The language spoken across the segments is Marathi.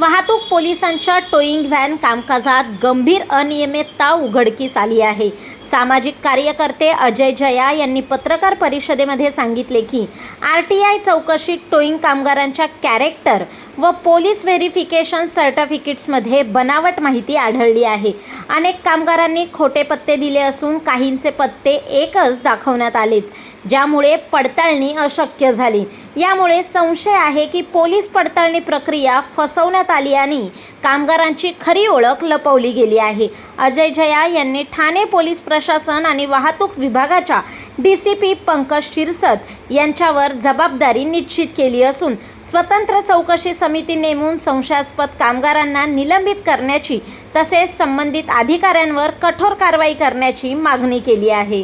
वाहतूक पोलिसांच्या टोईंग व्हॅन कामकाजात गंभीर अनियमितता उघडकीस आली आहे. सामाजिक कार्यकर्ते अजय जया यांनी पत्रकार परिषदेमध्ये सांगितले की आर टी आय चौकशीत टोईंग कामगारांच्या कॅरेक्टर व पोलीस व्हेरिफिकेशन सर्टिफिकेट्समध्ये बनावट माहिती आढळली आहे. अनेक कामगारांनी खोटे पत्ते दिले असून काहींचे पत्ते एकच दाखवण्यात आलेत ज्यामुळे पडताळणी अशक्य झाली. यामुळे संशय आहे की पोलीस पडताळणी प्रक्रिया फसवण्यात आली आणि कामगारांची खरी ओळख लपवली गेली आहे. अजय जया यांनी ठाणे पोलीस प्रशासन आणि वाहतूक विभागाच्या D C P Pankaj Shirsat यांच्यावर जबाबदारी निश्चित केली असून स्वतंत्र चौकशी समिती नेमून संशयास्पद कामगारांना निलंबित करण्याची तसेच संबंधित अधिकाऱ्यांवर कठोर कारवाई करण्याची मागणी केली आहे.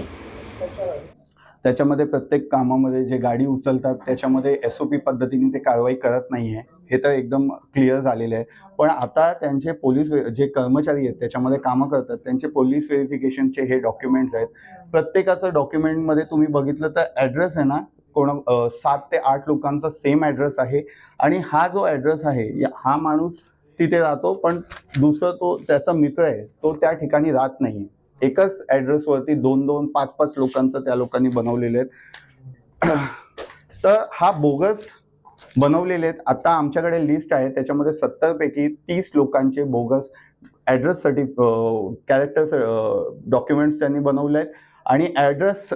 त्याच्यामध्ये प्रत्येक कामामध्ये जे गाडी उचलतात त्याच्यामध्ये एस ओ पी पद्धतीने ते कारवाई करत नाही आहे हे तर एकदम क्लिअर झालेलं आहे. पण आता त्यांचे पोलीस जे कर्मचारी आहेत त्याच्यामध्ये कामं करतात त्यांचे पोलीस व्हेरिफिकेशनचे हे डॉक्युमेंट्स आहेत. प्रत्येकाचं डॉक्युमेंटमध्ये तुम्ही बघितलं तर ॲड्रेस आहे ना कोण सात ते आठ लोकांचा सेम ॲड्रेस आहे. आणि हा जो ॲड्रेस आहे या- हा माणूस तिथे राहतो पण दुसरं तो त्याचा मित्र आहे तो त्या ठिकाणी राहत नाही. एकच ॲड्रेसवरती दोन दोन पाच पाच लोकांचं त्या लोकांनी बनवलेले आहेत. तर हा बोगस बनवलेले आहेत. आता आमच्याकडे लिस्ट आहे त्याच्यामध्ये सत्तरपैकी तीस लोकांचे बोगस ॲड्रेस सर्टि कॅरेक्टर डॉक्युमेंट्स त्यांनी बनवले आहेत. आणि ॲड्रेस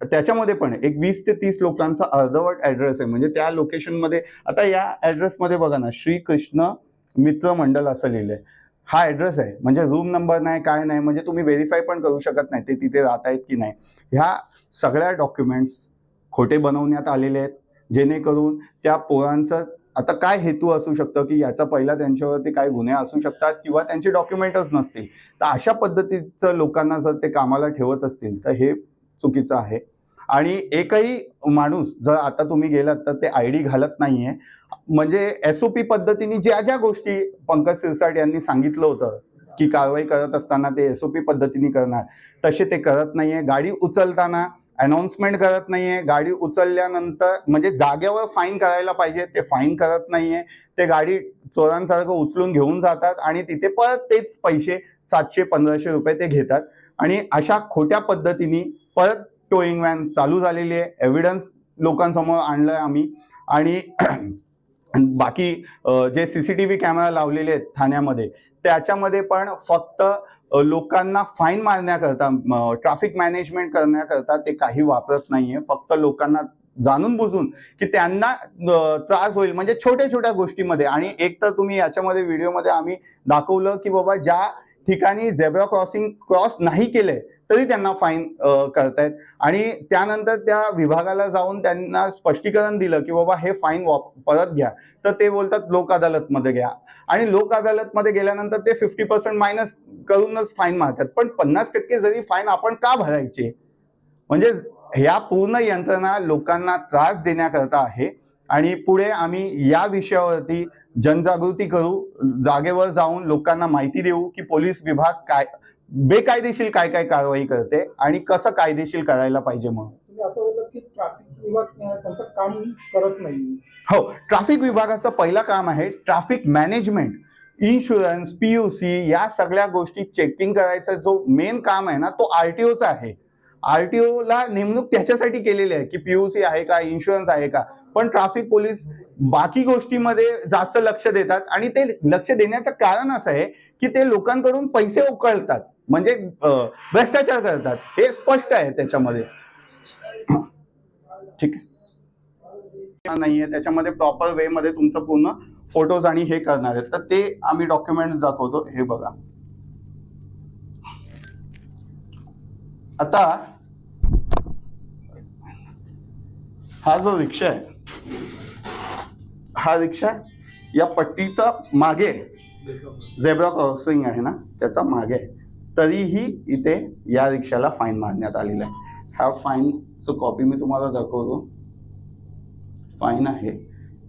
त्याच्यामध्ये पण एक वीस ते तीस लोकांचा अर्धवट ॲड्रेस आहे. म्हणजे त्या लोकेशनमध्ये आता या ॲड्रेसमध्ये बघा ना श्रीकृष्ण मित्र मंडळ असं लिहिलं आहे हा ॲड्रेस आहे. म्हणजे रूम नंबर नाही काय नाही म्हणजे तुम्ही व्हेरीफाय पण करू शकत नाही ते तिथे राहत आहेत की नाही. ह्या सगळ्या डॉक्युमेंट्स खोटे बनवण्यात आलेले आहेत. जेणेकरून त्या पोरांचं आता काय हेतू असू शकतं की याचा पहिला त्यांच्यावरती काय गुन्हे असू शकतात किंवा त्यांचे डॉक्युमेंटच नसतील. तर अशा पद्धतीचं लोकांना जर ते कामाला ठेवत असतील तर हे चुकीचं आहे. आणि एकही माणूस जर आता तुम्ही गेलात तर ते आय डी घालत नाहीये. म्हणजे एस ओ पी पद्धतीने ज्या ज्या गोष्टी पंकज सिरसाट यांनी सांगितलं होतं की कारवाई करत असताना ते एस ओ पी पद्धतीने करणार तसे ते करत नाहीये. गाडी उचलताना अनाऊन्समेंट करत नाहीये. गाडी उचलल्यानंतर म्हणजे जागेवर फाईन करायला पाहिजे ते फाईन करत नाहीये. ते गाडी चोरांसारखं उचलून घेऊन जातात आणि तिथे परत तेच पैसे सातशे पंधराशे रुपये ते घेतात. आणि अशा खोट्या पद्धतीने परत टोईंग व्हॅन चालू झालेली आहे. एव्हिडन्स लोकांसमोर आणलंय आम्ही. आणि बाकी जे C C T V camera लावलेले आहेत ठाण्यामध्ये त्याच्यामध्ये पण फक्त लोकांना फाईन मारण्याकरता ट्रॅफिक मॅनेजमेंट करण्याकरता ते काही वापरत नाहीये. फक्त लोकांना जाणून बुजून की त्यांना त्रास होईल म्हणजे छोट्या छोट्या गोष्टीमध्ये. आणि एक तर तुम्ही याच्यामध्ये व्हिडिओमध्ये आम्ही दाखवलं की बाबा ज्या ठिकाणी झेब्रा क्रॉसिंग क्रॉस नाही केलंय तरी त्यांना फाईन करतायत. आणि त्यानंतर त्या विभागाला जाऊन त्यांना स्पष्टीकरण दिलं की बाबा हे फाईन परत घ्या. तर ते बोलतात लोक अदालतमध्ये घ्या. आणि लोक अदालतमध्ये गेल्यानंतर ते फिफ्टी पर्सेंट मायनस करूनच फाईन मारतात. पण पन्नास टक्के जरी फाईन आपण का भरायचे? म्हणजे ह्या पूर्ण यंत्रणा लोकांना त्रास देण्याकरता आहे. आणि पुढे आम्ही या विषयावरती जनजागृती करू. जागेवर जाऊन लोकांना माहिती देऊ की पोलीस विभाग काय बेकायदेशीर काय काय कारवाई करते आणि कसं कायदेशीर करायला पाहिजे म्हणून. तुम्ही असं बोललं की ट्रॅफिक विभाग अं, त्यांचं काम करत नाही. हो ट्रॅफिक विभागाचं पहिलं काम आहे ट्रॅफिक मॅनेजमेंट इन्शुरन्स पीयूसी या सगळ्या गोष्टी चेकिंग करायचा जो मेन काम आहे ना तो आरटीओचा आहे. आरटीओला नेमणूक त्याच्यासाठी केलेली आहे की पीयूसी आहे का इन्शुरन्स आहे का? पण ट्रॅफिक पोलीस बाकी गोष्टीमध्ये जास्त लक्ष देतात. आणि ते लक्ष देण्याचं कारण असं आहे की ते लोकांकडून पैसे उकळतात. म्हणजे भ्रष्टाचार करतात. हे स्पष्ट आहे त्याच्यामध्ये. ठीक आहे. नाहीये. त्याच्यामध्ये प्रॉपर वे मध्ये तुमचं पूर्ण फोटोज आणि हे करणार आहेत. तर ते आम्ही डॉक्युमेंट्स दाखवतो. हे बघा. आता हा जो रिक्षा आहे हा रिक्षा या पट्टीचा मागे झेब्रा क्रॉसिंग आहे ना त्याचा मागे. आहे तरीही इथे या रिक्षाला फाईन मारण्यात आलेला आहे. ह्या फाईनचं कॉपी मी तुम्हाला दाखवतो. फाईन आहे.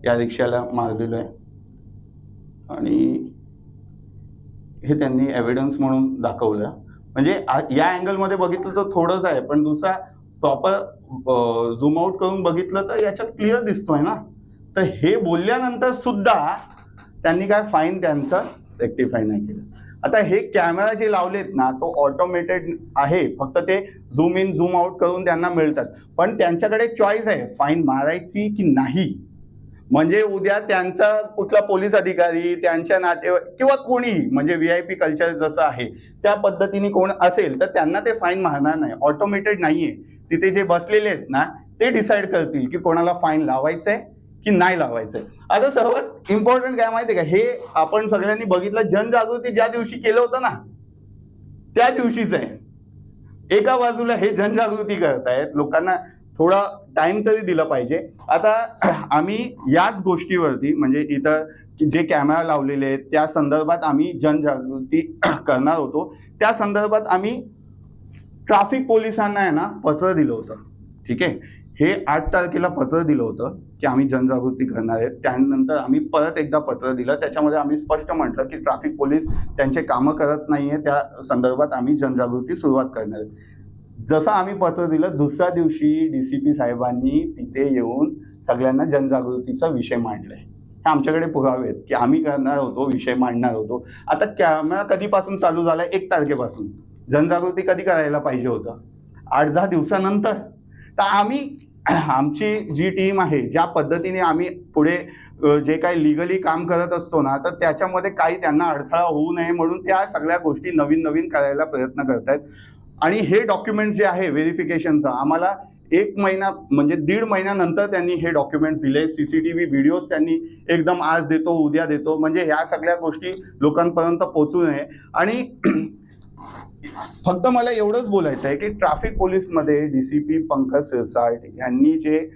या रिक्षाला मारलेलं आहे. आणि हे त्यांनी एव्हिडन्स म्हणून दाखवलं. म्हणजे या अँगलमध्ये बघितलं तर थोडंच आहे पण दुसरा प्रॉपर झूम आउट करून बघितलं तर याच्यात क्लिअर दिसतोय ना. तर हे बोलल्यानंतर सुद्धा त्यांनी काय फाईन त्यांचं रेक्टिफाय नाही केलं. आता हे कॅमेरा जे लावलेत ना तो ऑटोमेटेड आहे. फक्त ते झूम इन झूम आउट करून त्यांना मिळतात. पण त्यांच्याकडे चॉईस आहे फाईन मारायची की नाही. म्हणजे उद्या त्यांचा कुठला पोलीस अधिकारी त्यांच्या नाते किंवा कोणीही म्हणजे व्ही आय पी कल्चर जसं आहे त्या पद्धतीने कोण असेल तर त्यांना ते फाईन मारणार नाही. ऑटोमेटेड नाही आहे तिथे जे बसलेले आहेत ना ते डिसाईड करतील की कोणाला फाईन लावायचं आहे की नाही लावायचंय. आता सर्वात इम्पॉर्टंट काय माहितीये का? हे आपण सगळ्यांनी बघितलं जनजागृती ज्या दिवशी केलं होतं ना त्या दिवशीच आहे. एका बाजूला हे जनजागृती करतायत लोकांना थोडा टाइम तरी दिला पाहिजे. आता आम्ही याच गोष्टीवरती म्हणजे इथं जे कॅमेरा लावलेले आहेत त्या संदर्भात आम्ही जनजागृती करणार होतो. त्या संदर्भात आम्ही ट्रॅफिक पोलिसांना आहे ना पत्र दिलं होतं. ठीक आहे? हे आठ तारखेला पत्र दिलं होतं की आम्ही जनजागृती करणार आहेत त्यानंतर आम्ही परत एकदा पत्र दिलं. त्याच्यामध्ये आम्ही स्पष्ट म्हटलं की ट्रॅफिक पोलीस त्यांचे कामं करत नाही आहे त्या संदर्भात आम्ही जनजागृती सुरुवात करणार आहे. जसं आम्ही पत्र दिलं दुसऱ्या दिवशी डी सी पी साहेबांनी तिथे येऊन सगळ्यांना जनजागृतीचा विषय मांडला आहे हे आमच्याकडे पुरावे आहेत की आम्ही करणार होतो विषय मांडणार होतो. आता कॅमेरा कधीपासून चालू झालाय? एक तारखेपासून. जनजागृती कधी करायला पाहिजे होतं? आठ दहा दिवसानंतर. तर आम्ही आमची जी टीम आहे ज्या पद्धतीने आम्ही पुढे जे काही लिगली काम करत असतो ना तर त्याच्यामध्ये काही त्यांना अडथळा होऊ नये म्हणून त्या सगळ्या गोष्टी नवीन नवीन करायला प्रयत्न करत आहेत आणि हे डॉक्युमेंट जे आहे व्हेरिफिकेशनचं आम्हाला एक महिना म्हणजे दीड महिन्यानंतर त्यांनी हे डॉक्युमेंट दिले. सीसीटीव्ही व्हिडिओज त्यांनी एकदम आज देतो उद्या देतो. म्हणजे ह्या सगळ्या गोष्टी लोकांपर्यंत पोचू नये. आणि फक्त मला एवढंच बोलायचं आहे की ट्रॅफिक पोलीसमध्ये डीसीपी पंकज सिरसाट यांनी जे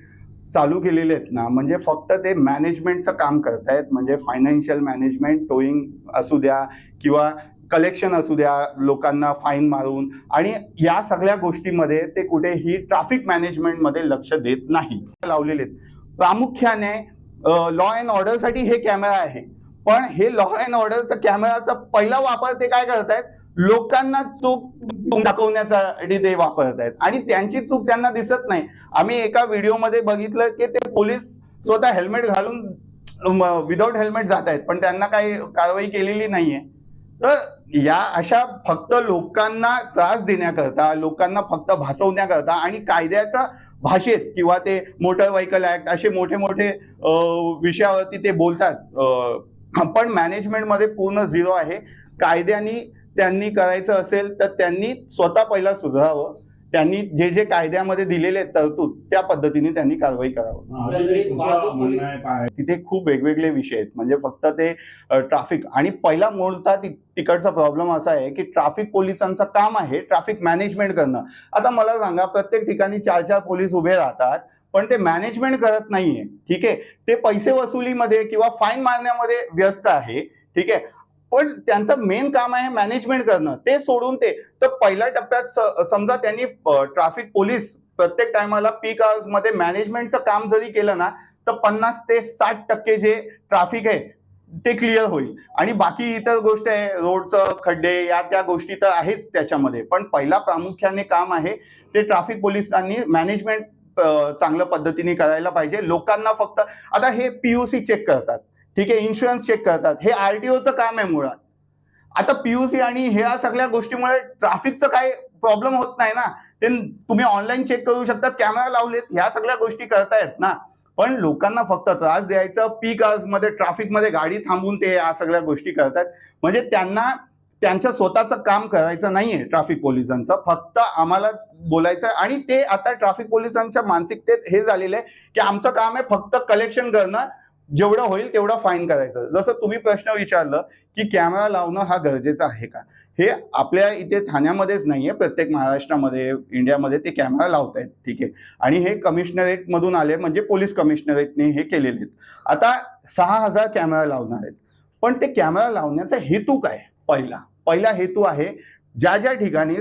चालू केलेले आहेत ना म्हणजे फक्त ते मॅनेजमेंटचं काम करतायत. म्हणजे फायनान्शियल मॅनेजमेंट टोईंग असू द्या किंवा कलेक्शन असू द्या लोकांना फाईन मारून. आणि या सगळ्या गोष्टीमध्ये ते कुठेही ट्रॅफिक मॅनेजमेंटमध्ये लक्ष देत नाही. लावलेले आहेत. प्रामुख्याने लॉ अँड ऑर्डरसाठी हे कॅमेरा आहे. पण हे लॉ अँड ऑर्डरचा कॅमेराचा पहिला वापर ते काय करतायत? लोकांना चूक दाखवण्यासाठी ते वापरत आहेत. आणि त्यांची चूक त्यांना दिसत नाही. आम्ही एका व्हिडिओमध्ये बघितलं की ते पोलीस स्वतः हेल्मेट घालून विदाउट हेल्मेट जात आहेत. पण त्यांना काही कारवाई केलेली नाहीये. तर या अशा फक्त लोकांना त्रास देण्याकरता लोकांना फक्त भासवण्याकरता आणि कायद्याचा भाषेत किंवा ते मोटर व्हेकल ऍक्ट असे मोठे मोठे विषयावरती ते बोलतात. पण मॅनेजमेंटमध्ये पूर्ण झिरो आहे. कायद्यानी त्यांनी करायचं असेल तर त्यांनी स्वतः पहिला सुधारावं. त्यांनी जे जे कायद्यामध्ये दिलेले आहेत तरतूद त्या पद्धतीने त्यांनी कारवाई करावं. काय? तिथे खूप वेगवेगळे विषय आहेत. म्हणजे फक्त ते ट्रॅफिक आणि पहिला मूळतः ति- तिकडचा प्रॉब्लेम असा आहे की ट्रॅफिक पोलिसांचं काम आहे ट्रॅफिक मॅनेजमेंट करणं. आता मला सांगा प्रत्येक ठिकाणी चार चार पोलीस उभे राहतात पण ते मॅनेजमेंट करत नाहीये. ठीक आहे? ते पैसे वसुलीमध्ये किंवा फाईन मारण्यामध्ये व्यस्त आहे. ठीक आहे? पण त्यांचं मेन काम आहे मॅनेजमेंट करणं. ते सोडून ते. तर पहिल्या टप्प्यात समजा त्यांनी ट्रॅफिक पोलीस प्रत्येक टायमाला पीक आवर्समध्ये मॅनेजमेंटचं काम जरी केलं ना तर पन्नास ते साठ टक्के जे ट्रॅफिक आहे ते क्लिअर होईल. आणि बाकी इतर गोष्ट आहे रोडचं खड्डे या त्या गोष्टी तर आहेच त्याच्यामध्ये. पण पहिला प्रामुख्याने काम आहे ते ट्रॅफिक पोलिसांनी मॅनेजमेंट चांगल्या पद्धतीने करायला पाहिजे. लोकांना फक्त आता हे पीयूसी चेक करतात. ठीक आहे इन्शुरन्स चेक करतात. हे आरटीओचं काम आहे मुळात. आता पीयूसी आणि ह्या सगळ्या गोष्टीमुळे ट्रॅफिकचं काय प्रॉब्लेम होत नाही ना. ते तुम्ही ऑनलाईन चेक करू शकतात कॅमेरा लावलेत ह्या सगळ्या गोष्टी करतायत ना. पण लोकांना फक्त त्रास द्यायचा पीक आजमध्ये मध्ये गाडी थांबून ते या सगळ्या गोष्टी करतात. म्हणजे त्यांना त्यांचं स्वतःचं काम करायचं नाहीये ट्रॅफिक पोलिसांचं. फक्त आम्हाला बोलायचं आहे. आणि ते आता ट्रॅफिक पोलिसांच्या मानसिकतेत हे झालेलं आहे की आमचं काम आहे फक्त कलेक्शन करणं जेवढं होईल तेवढा फाईन करायचं. जसं तुम्ही प्रश्न विचारलं की कॅमेरा लावणं हा गरजेचा आहे का? हे आपल्या इथे ठाण्यामध्येच नाहीये. प्रत्येक महाराष्ट्रामध्ये इंडियामध्ये ते कॅमेरा लावतायत. ठीक आहे. आणि हे कमिशनरेटमधून आले म्हणजे पोलीस कमिशनरेटने हे केलेले आहेत. आता सहा हजार कॅमेरा लावणार आहेत. पण ते कॅमेरा लावण्याचा हेतू काय? पहिला पहिला हेतू आहे ज्या ज्या ठिकाणी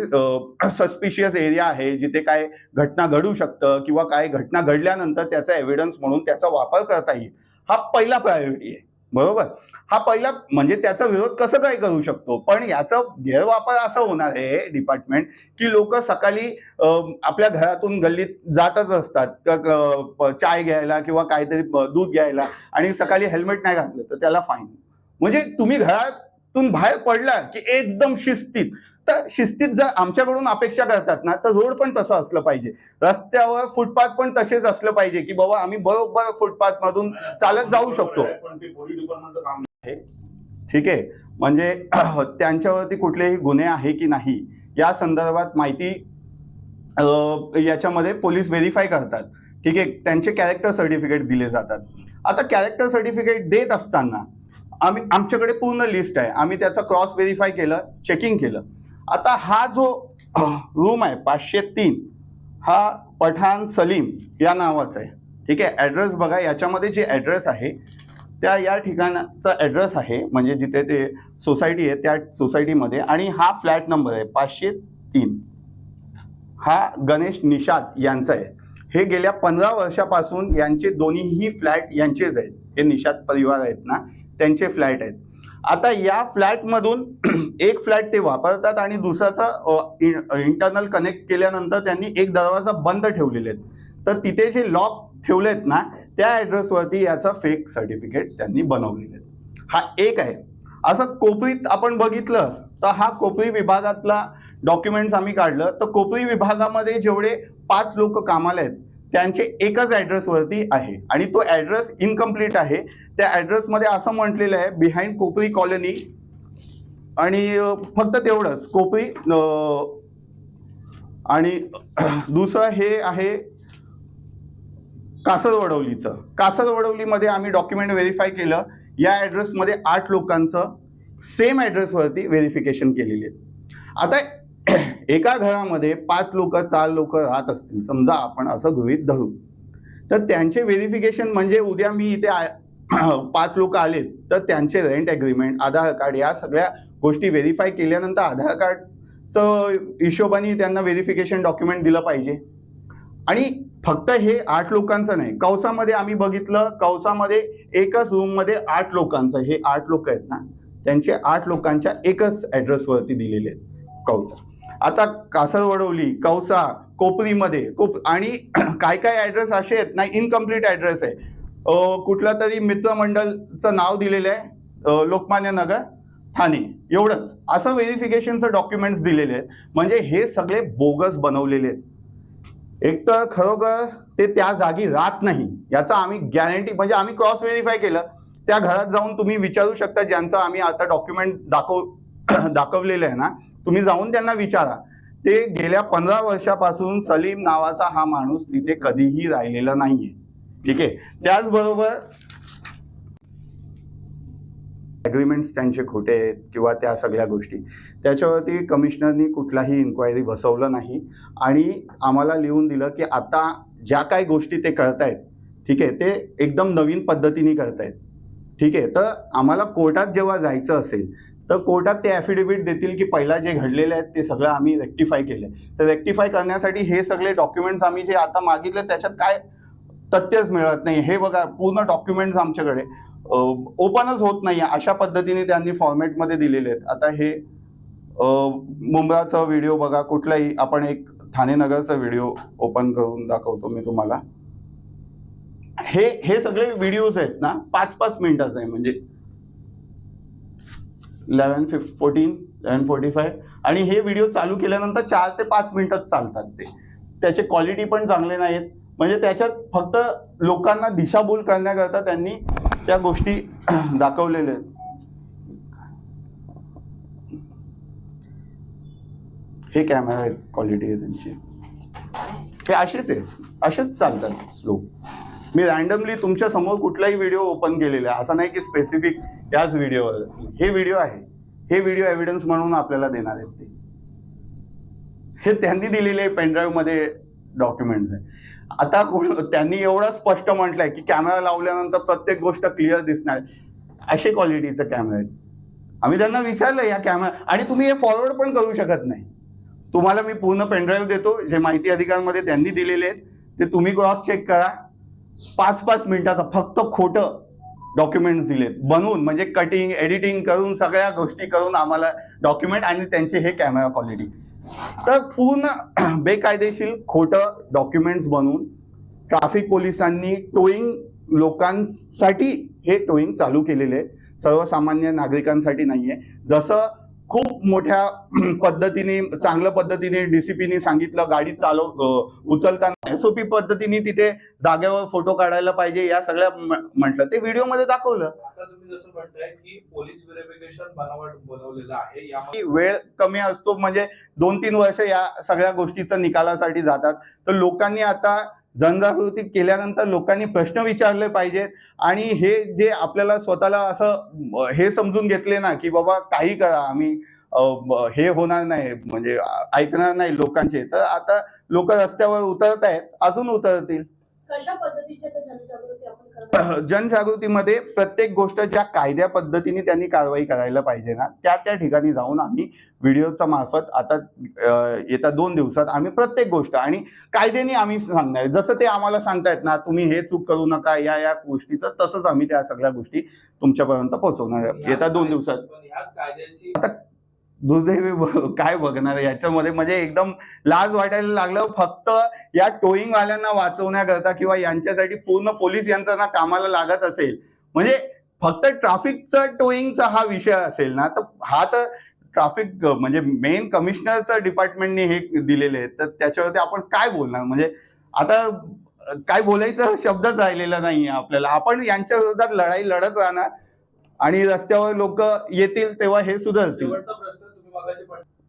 सस्पिशियस एरिया आहे जिथे काय घटना घडू शकतं किंवा काय घटना घडल्यानंतर त्याचा एव्हिडन्स म्हणून त्याचा वापर करता येईल हा पहिला प्रायोरिटी आहे. बरोबर? हा पहिला म्हणजे त्याचा विरोध कसं काय करू शकतो? पण याचा गैरवापर असा होणार आहे डिपार्टमेंट की लोक सकाळी आपल्या घरातून गल्लीत जातच असतात. चाय घ्यायला किंवा काहीतरी दूध घ्यायला आणि सकाळी हेल्मेट नाही घातलं तर त्याला फाईन म्हणजे तुम्ही घरातून बाहेर पडला की एकदम शिस्तीत तर शिस्तीत जर आमच्याकडून अपेक्षा करतात ना तर रोड पण तसं असलं पाहिजे. रस्त्यावर फुटपाथ पण तसेच असलं पाहिजे की बाबा आम्ही बरोबर फुटपाथ मधून चालत जाऊ शकतो. ठीक आहे. म्हणजे त्यांच्यावरती कुठलेही गुन्हे आहे की नाही या संदर्भात माहिती याच्यामध्ये पोलीस व्हेरीफाय करतात. ठीक आहे त्यांचे कॅरेक्टर सर्टिफिकेट दिले जातात. आता कॅरेक्टर सर्टिफिकेट देत असताना आम्ही आमच्याकडे पूर्ण लिस्ट आहे. आम्ही त्याचा क्रॉस व्हेरीफाय केलं चेकिंग केलं. आता हा जो रूम आहे पाचशे तीन हा पठाण सलीम या नावाचा आहे. ठीक आहे? ॲड्रेस बघा याच्यामध्ये जे ॲड्रेस आहे त्या या ठिकाणाचा ॲड्रेस आहे म्हणजे जिथे ते सोसायटी आहे त्या सोसायटीमध्ये आणि हा फ्लॅट नंबर आहे पाचशे तीन. हा गणेश निषाद यांचा आहे. हे गेल्या पंधरा वर्षापासून यांचे दोन्हीही फ्लॅट यांचेच आहेत. हे निषाद परिवार आहेत ना त्यांचे फ्लॅट आहेत. आता या फ्लॅटमधून एक फ्लॅट ते वापरतात आणि दुसऱ्याचा इंटरनल कनेक्ट केल्यानंतर त्यांनी एक दरवाजा बंद ठेवलेले आहेत. तर तिथे जे लॉक ठेवलेत ना त्या ॲड्रेसवरती याचा फेक सर्टिफिकेट त्यांनी बनवलेले आहेत. हा एक आहे. असं कोपरीत आपण बघितलं तर हा कोपरी विभागातला डॉक्युमेंट्स आम्ही काढलं. तर कोपरी विभागामध्ये जेवढे पाच लोक कामाला आहेत त्यांचे एकच ॲड्रेसवरती आहे. आणि तो ॲड्रेस इनकम्प्लीट आहे. त्या ॲड्रेसमध्ये असं म्हटलेलं आहे बिहाइंड कोपरी कॉलनी आणि फक्त तेवढंच कोपरी आणि दुसरं हे आहे कासरवडवलीचं. कासरवडवलीमध्ये आम्ही डॉक्युमेंट व्हेरीफाय केलं. या ॲड्रेसमध्ये आठ लोकांचं सेम ॲड्रेसवरती व्हेरिफिकेशन केलेली आहे आता एका घरामध्ये पाच लोक चार लोक राहत असतील समजा आपण असं गृहीत धरू. तर त्यांचे व्हेरिफिकेशन म्हणजे उद्या मी इथे पाच लोक आलेत तर त्यांचे रेंट ॲग्रीमेंट आधार कार्ड या सगळ्या गोष्टी व्हेरीफाय केल्यानंतर आधार कार्डचं हिशोबाने त्यांना व्हेरिफिकेशन डॉक्युमेंट दिलं पाहिजे. आणि फक्त हे आठ लोकांचं नाही कौसामध्ये आम्ही बघितलं कौसामध्ये एकच रूममध्ये आठ लोकांचं हे आठ लोक आहेत ना त्यांचे आठ लोकांच्या एकच ॲड्रेसवरती दिलेले आहेत कौसा. आता कासरवडवली कौसा कोपरीमध्ये कोप आणि काय काय ॲड्रेस असे आहेत? ना इनकम्प्लीट ॲड्रेस आहे. कुठला तरी मित्रमंडळचं नाव दिलेलं आहे लोकमान्य नगर ठाणे. एवढंच. असं व्हेरिफिकेशनचं डॉक्युमेंट्स दिलेले आहेत. म्हणजे हे सगळे बोगस बनवलेले आहेत. एक तर खरोखर ते त्या जागी राहत नाही. याचा आम्ही गॅरंटी म्हणजे आम्ही क्रॉस व्हेरीफाय केलं. त्या घरात जाऊन तुम्ही विचारू शकता ज्यांचं आम्ही आता डॉक्युमेंट दाखव दाखवलेलं आहे ना. तुम्ही जाऊन त्यांना विचारा. ते गेल्या पंधरा वर्षापासून सलीम नावाचा हा माणूस तिथे कधीही राहिलेला नाहीये. ठीक आहे? त्याचबरोबर ॲग्रीमेंट्स त्यांचे खोटे आहेत किंवा त्या सगळ्या गोष्टी. त्याच्यावरती कमिशनरनी कुठलाही इन्क्वायरी बसवलं नाही. आणि आम्हाला लिहून दिलं की आता ज्या काही गोष्टी ते करतायत ठीक आहे ते एकदम नवीन पद्धतीने करतायत. ठीक आहे? तर आम्हाला कोर्टात जेव्हा जायचं असेल तर कोर्टात ते ॲफिडेव्हिट देतील की पहिला जे घडलेले आहेत ते सगळं आम्ही रेक्टिफाय केलं तर रेक्टिफाय करण्यासाठी हे सगळे डॉक्युमेंट्स आम्ही जे आता मागितले त्याच्यात काय तथ्यच मिळत नाही हे बघा पूर्ण डॉक्युमेंट्स आमच्याकडे. ओपनच होत नाही अशा पद्धतीने त्यांनी फॉर्मॅटमध्ये दिलेले आहेत. आता हे मुंबईचा व्हिडिओ बघा. कुठलाही आपण एक ठाणे नगरचा व्हिडिओ ओपन करून दाखवतो मी तुम्हाला. हे हे सगळे व्हिडिओज आहेत ना पाच पाच मिनिटाचे आहे म्हणजे eleven फिफ fourteen eleven forty five. आणि हे व्हिडिओ चालू केल्यानंतर चार ते पाच मिनिटच चालतात ते. त्याचे क्वालिटी पण चांगले नाहीत म्हणजे त्याच्यात फक्त लोकांना दिशाभूल करण्याकरता त्यांनी त्या गोष्टी दाखवलेल्या आहेत. हे कॅमेरा क्वालिटी आहे त्यांची. हे असेच आहे असेच चालतात स्लो मी रँडमली तुमच्यासमोर कुठलाही व्हिडिओ ओपन केलेला आहे. असं नाही की स्पेसिफिक याच व्हिडिओवर हे व्हिडिओ आहे. हे व्हिडिओ एव्हिडन्स म्हणून आपल्याला देणार आहेत ते. हे त्यांनी दिलेले पेनड्राईव्हमध्ये डॉक्युमेंट्स आहे आता कोण त्यांनी एवढं स्पष्ट म्हटलंय की कॅमेरा लावल्यानंतर प्रत्येक गोष्ट क्लिअर दिसणार. असे क्वालिटीचे कॅमेरा आहेत. आम्ही त्यांना विचारलं या कॅमेरा आणि तुम्ही हे फॉरवर्ड पण करू शकत नाही. तुम्हाला मी पूर्ण पेनड्राईव्ह देतो. जे माहिती अधिकारमध्ये त्यांनी दिलेले आहेत ते तुम्ही क्रॉस चेक करा. पाच पाच मिनिटाचा फक्त खोटं डॉक्युमेंट्स दिलेत. बनवून म्हणजे कटिंग एडिटिंग करून सगळ्या गोष्टी करून आम्हाला डॉक्युमेंट आणि त्यांची हे कॅमेरा क्वालिटी तर पूर्ण बेकायदेशीर खोटं डॉक्युमेंट्स बनवून ट्रॅफिक पोलिसांनी टोईंग लोकांसाठी हे टोईंग चालू केलेले सर्वसामान्य नागरिकांसाठी नाही आहे जसं खूप मोठ्या पद्धतीने चांगल्या पद्धतीने डीसीपीने सांगितलं गाडी चालव उचलताना एसओपी पद्धतीने तिथे जागेवर फोटो काढायला पाहिजे या सगळ्या म्हटलं. ते व्हिडिओमध्ये दाखवलं. वेळ कमी असतो म्हणजे दोन तीन वर्ष या सगळ्या गोष्टीचं निकालासाठी जातात. तर लोकांनी आता जनजागृती केल्यानंतर लोकांनी प्रश्न विचारले पाहिजेत. आणि हे जे आपल्याला स्वतःला असं हे समजून घेतले ना की बाबा काही करा आम्ही हे होणार नाही म्हणजे ऐकणार नाही लोकांचे. तर आता लोक रस्त्यावर उतरत आहेत अजून उतरतील. कशा पद्धतीची आता जनजागृती आपण करणार जनजागृतीमध्ये प्रत्येक गोष्ट ज्या कायद्या पद्धतीने त्यांनी कारवाई करायला पाहिजे ना. त्या त्या ठिकाणी जाऊन आम्ही व्हिडिओच्या मार्फत आता येत्या दोन दिवसात आम्ही प्रत्येक गोष्ट आणि कायद्याने आम्ही सांगणार जसं ते आम्हाला सांगतायत ना तुम्ही हे चूक करू नका या या गोष्टीचं तसंच आम्ही त्या सगळ्या गोष्टी तुमच्यापर्यंत पोहोचवणार. येत्या दोन दिवसात. कायद्याची दुर्दैवी काय बघणार? याच्यामध्ये म्हणजे एकदम लाज वाटायला लागलं. फक्त या टोईंग वाल्यांना वाचवण्याकरता किंवा यांच्यासाठी पूर्ण पोलीस यंत्रणा कामाला लागत असेल. म्हणजे फक्त ट्राफिकचा टोईंगचा हा विषय असेल ना तर हा तर ट्राफिक म्हणजे मेन कमिशनरचं डिपार्टमेंटने हे दिलेले आहेत. तर त्याच्यावरती आपण काय बोलणार? म्हणजे आता काय बोलायचं शब्दच राहिलेला नाहीये आपल्याला. आपण यांच्या विरोधात लढाई लढत राहणार आणि रस्त्यावर लोक येतील तेव्हा हे सुद्धा असतील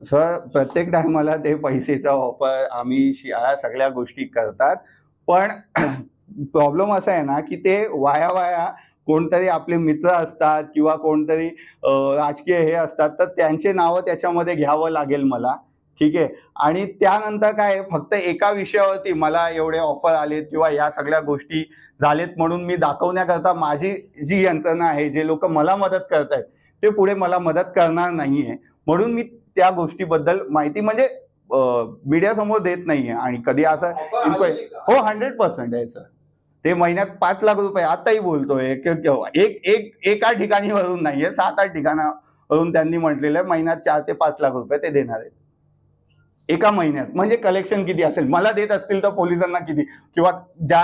सर प्रत्येक टायमाला ते पैसेचा ऑफर आम्ही शिळा सगळ्या गोष्टी करतात. पण प्रॉब्लेम असा आहे ना की ते वाया वाया कोणतरी आपले मित्र असतात किंवा कोणतरी राजकीय हे असतात तर त्यांचे नावं त्याच्यामध्ये घ्यावं लागेल मला. ठीक आहे? आणि त्यानंतर काय फक्त एका विषयावरती मला एवढे ऑफर आलेत किंवा या सगळ्या गोष्टी झालेत म्हणून मी दाखवण्याकरता माझी जी यंत्रणा आहे जे लोक मला मदत करतायत ते पुढे मला मदत करणार नाहीये. म्हणून मी त्या गोष्टीबद्दल माहिती म्हणजे मीडिया समोर देत नाहीये. आणि कधी असं? हो हंड्रेड पर्सेंट आहे सर ते महिन्यात पाच लाख रुपये. आताही बोलतोय एक एक एका ठिकाणी वरून नाहीये. सात आठ ठिकाणावरून त्यांनी म्हटलेलं आहे महिन्यात चार ते पाच लाख रुपये ते देणार आहेत. एका महिन्यात. म्हणजे कलेक्शन किती असेल? मला देत असतील तर पोलिसांना किती? किंवा ज्या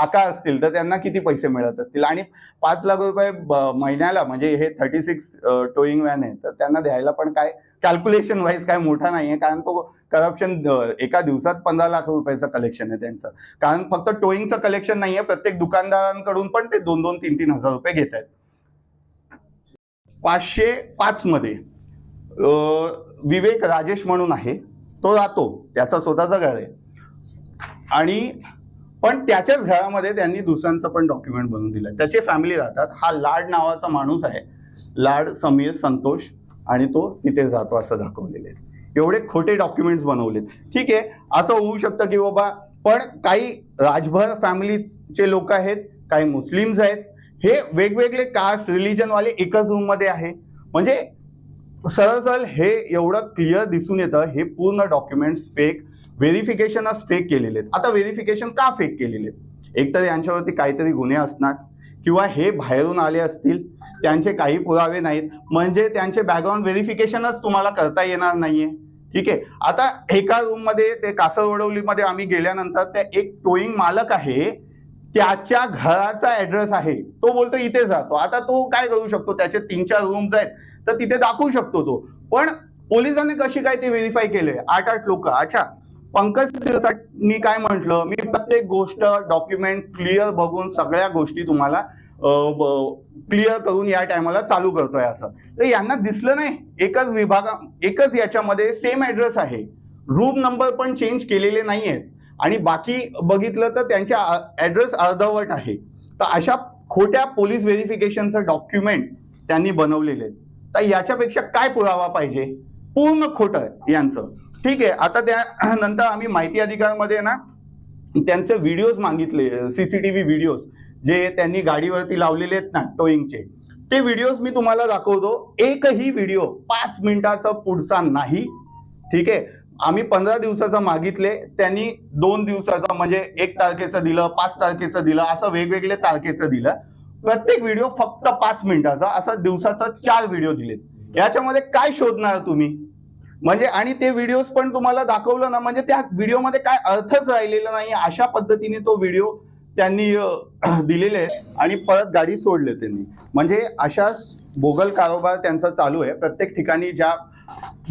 आका असतील तर त्यांना किती पैसे मिळत असतील? आणि पाच लाख रुपये महिन्याला म्हणजे हे थर्टी सिक्स टोईंग व्हॅन आहे तर त्यांना द्यायला पण काय कॅल्क्युलेशन वाईज काय मोठा नाहीये. कारण तो करप्शन एका दिवसात पंधरा लाख रुपयाचं कलेक्शन आहे त्यांचं. कारण फक्त टोईंगचं कलेक्शन नाहीये प्रत्येक दुकानदारांकडून पण ते दोन दोन तीन तीन हजार रुपये घेत आहेत पाचशे पाच मध्ये. विवेक राजेश म्हणून आहे. तो राहतो. त्याचा स्वतःचा घर आहे. आणि पण त्याच्याच घरामध्ये त्यांनी दुसऱ्यांचं पण डॉक्युमेंट बनवून दिलं त्याचे फॅमिली राहतात. हा लाड नावाचा माणूस आहे. लाड समीर संतोष आणि तो तिथे जातो असं दाखवलेले एवढे खोटे डॉक्युमेंट्स बनवलेत. ठीक आहे. असं होऊ शकतं की बाबा पण काही राजभर फॅमिलीचे लोक आहेत काही मुस्लिम्स आहेत. हे वेगवेगळे कास्ट रिलिजनवाले एकच रूममध्ये आहे. म्हणजे सरळ सरळ हे एवढं क्लिअर दिसून येतं हे पूर्ण डॉक्युमेंट्स फेक व्हेरिफिकेशनच फेक केलेले आहेत. आता व्हेरिफिकेशन का फेक केलेले आहेत? एकतर यांच्यावरती काहीतरी गुन्हे असणार किंवा हे बाहेरून आले असतील त्यांचे काही पुरावे नाहीत. म्हणजे त्यांचे बॅकग्राऊंड व्हेरिफिकेशनच तुम्हाला करता येणार नाहीये. ठीक आहे? आता एका रूममध्ये ते कासरवडवलीमध्ये आम्ही गेल्यानंतर त्या एक टोईंग मालक आहे त्याच्या घराचा ऍड्रेस आहे. तो बोलतो इथे जातो आता तो काय करू शकतो? त्याचे तीन चार रूम्स आहेत. तर तिथे दाखवू शकतो तो. पण पोलिसांनी कशी काय ते व्हेरीफाय केले आठ आठ लोक. अच्छा. पंकज मी काय म्हंटल? मी प्रत्येक गोष्ट डॉक्युमेंट क्लिअर बघून सगळ्या गोष्टी तुम्हाला क्लिअर करून या टायमाला चालू करतोय असं. तर यांना दिसलं नाही. एकच विभागा एकच याच्यामध्ये सेम ऍड्रेस आहे. रूम नंबर पण चेंज केलेले नाही आहेत आणि बाकी बघितलं तर त्यांच्या ऍड्रेस अर्धवट आहे. तर अशा खोट्या पोलीस व्हेरिफिकेशनचं डॉक्युमेंट त्यांनी बनवलेले आहेत. तर याच्यापेक्षा काय पुरावा पाहिजे? पूर्ण खोटं यांचं. ठीक आहे आता त्या नंतर आम्ही माहिती अधिकारमध्ये ना त्यांचे व्हिडिओज मागितले सीसीटीव्ही व्हिडिओज जे त्यांनी गाडीवरती लावलेले आहेत ना टोईंगचे ते व्हिडिओज मी तुम्हाला दाखवतो. एकही व्हिडिओ पाच मिनिटाचा पुढचा नाही. ठीक आहे आम्ही पंधरा दिवसाचं मागितले त्यांनी दोन दिवसाचा म्हणजे एक तारखेचं दिलं पाच तारखेचं दिलं असं वेगवेगळे तारखेचं दिलं. प्रत्येक व्हिडिओ फक्त पाच मिनिटाचा असा दिवसाचा चार व्हिडिओ दिलेत. याच्यामध्ये काय शोधणार तुम्ही? म्हणजे आणि ते व्हिडिओज पण तुम्हाला दाखवलं ना म्हणजे त्या व्हिडिओमध्ये काय अर्थच राहिलेला नाही अशा पद्धतीने तो व्हिडिओ त्यांनी दिलेले आणि परत गाडी सोडले त्यांनी. म्हणजे अशाच बोगल कारोबार त्यांचा चालू आहे. प्रत्येक ठिकाणी ज्या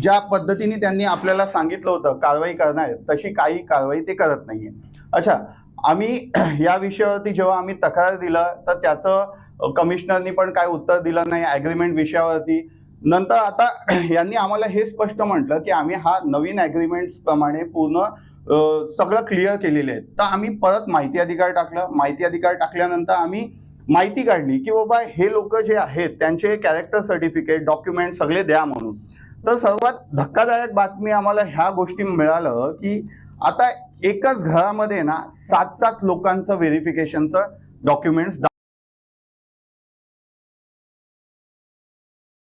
ज्या पद्धतीने त्यांनी आपल्याला सांगितलं होतं कारवाई करणार आहेत, तशी काही कारवाई ते करत नाहीये. अच्छा आम्ही या विषयावरती जेव्हा आम्ही तक्रार दिलं तर त्याचं कमिशनरनी पण काय उत्तर दिलं नाही ॲग्रीमेंट विषयावरती. नंतर आता यांनी आम्हाला हे स्पष्ट म्हटलं की आम्ही हा नवीन ॲग्रीमेंट्सप्रमाणे पूर्ण सगळं क्लिअर केलेले आहेत. तर आम्ही परत माहिती अधिकार टाकलं. माहिती अधिकार टाकल्यानंतर आम्ही माहिती काढली की बाबा हे लोक जे आहेत त्यांचे कॅरेक्टर सर्टिफिकेट डॉक्युमेंट सगळे द्या म्हणून. तर सर्वात धक्कादायक बातमी आम्हाला ह्या गोष्टी मिळालं की आता एकाच घरामध्ये ना सात सात लोकांचं व्हेरिफिकेशनचं डॉक्युमेंट्स